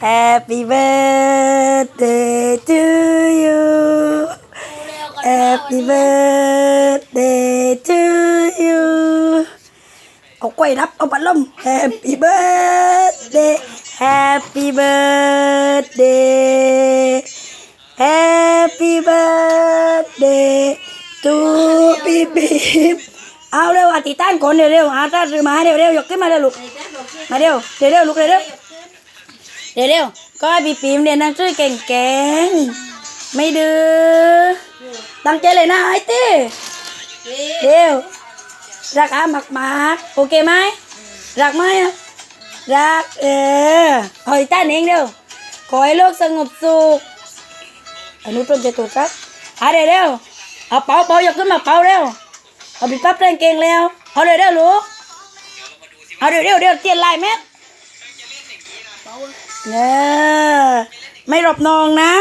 Happy birthday to you Happy birthday to you เอากล้วยรับเอาบัตรลม Happy birthday Happy birthday Happy birthday to พี่ปิ๊บ เอาเร็วอธิษฐานก่อนเร็วๆอาตาซื้อมาเร็วๆยกขึ้นมาเร็วลูกมาเร็วเร็วๆลูกเร็วๆเดี๋ยวเร็วก็พี่ปิมเรียนหนังสือเก่งๆไม่ดื้อตั้งใจเลยนะไอ้ตี้เร็วรักอามากมากโอเคไหมรักไหมอะรักเออเออีกต้านเองเร็วขอให้โลกสงบสุขอนุต้นจะตัวจครับเอาเร็วเร็วเอาเป่าเป่ายกขึ้นมาเป่าเร็ว เอาปิดปั๊บเร่งเก่งแล้ว เอาเร็วเร็วลูกเอาเร็วเร็วเร็วเตียนลายแม่เนอไม่หลบนองนะ